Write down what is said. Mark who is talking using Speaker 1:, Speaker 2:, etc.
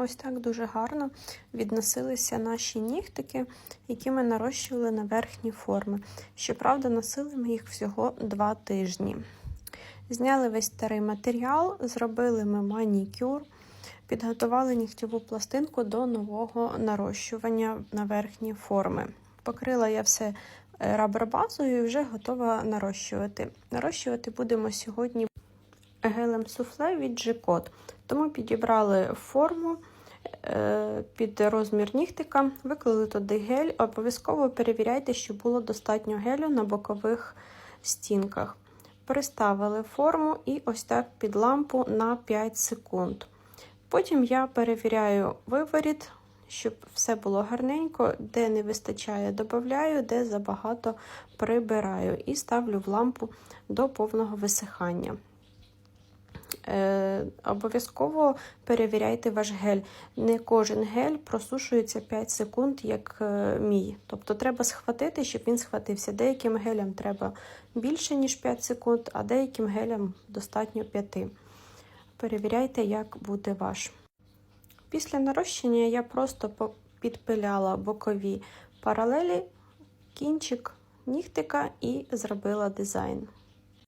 Speaker 1: Ось так дуже гарно відносилися наші нігтики, які ми нарощували на верхні форми. Щоправда, носили ми їх всього два тижні. Зняли весь старий матеріал, зробили ми манікюр, підготували нігтєву пластинку до нового нарощування на верхні форми. Покрила я все е, рабер-базою і вже готова нарощувати. Нарощувати будемо сьогодні гелем суфле від G-Code. Тому підібрали форму е, під розмір нігтика, виклали туди гель. Обов'язково перевіряйте, щоб було достатньо гелю на бокових стінках. Приставили форму і ось так під лампу на 5 секунд. Потім я перевіряю виворіт, щоб все було гарненько, де не вистачає, додаю, де забагато прибираю і ставлю в лампу до повного висихання. Е, обов'язково перевіряйте ваш гель. Не кожен гель просушується 5 секунд, як е, мій. Тобто треба схватити, щоб він схватився. Деяким гелям треба більше, ніж 5 секунд, а деяким гелям достатньо 5. Перевіряйте, як буде ваш. Після нарощення я просто підпиляла бокові паралелі, кінчик нігтика і зробила дизайн.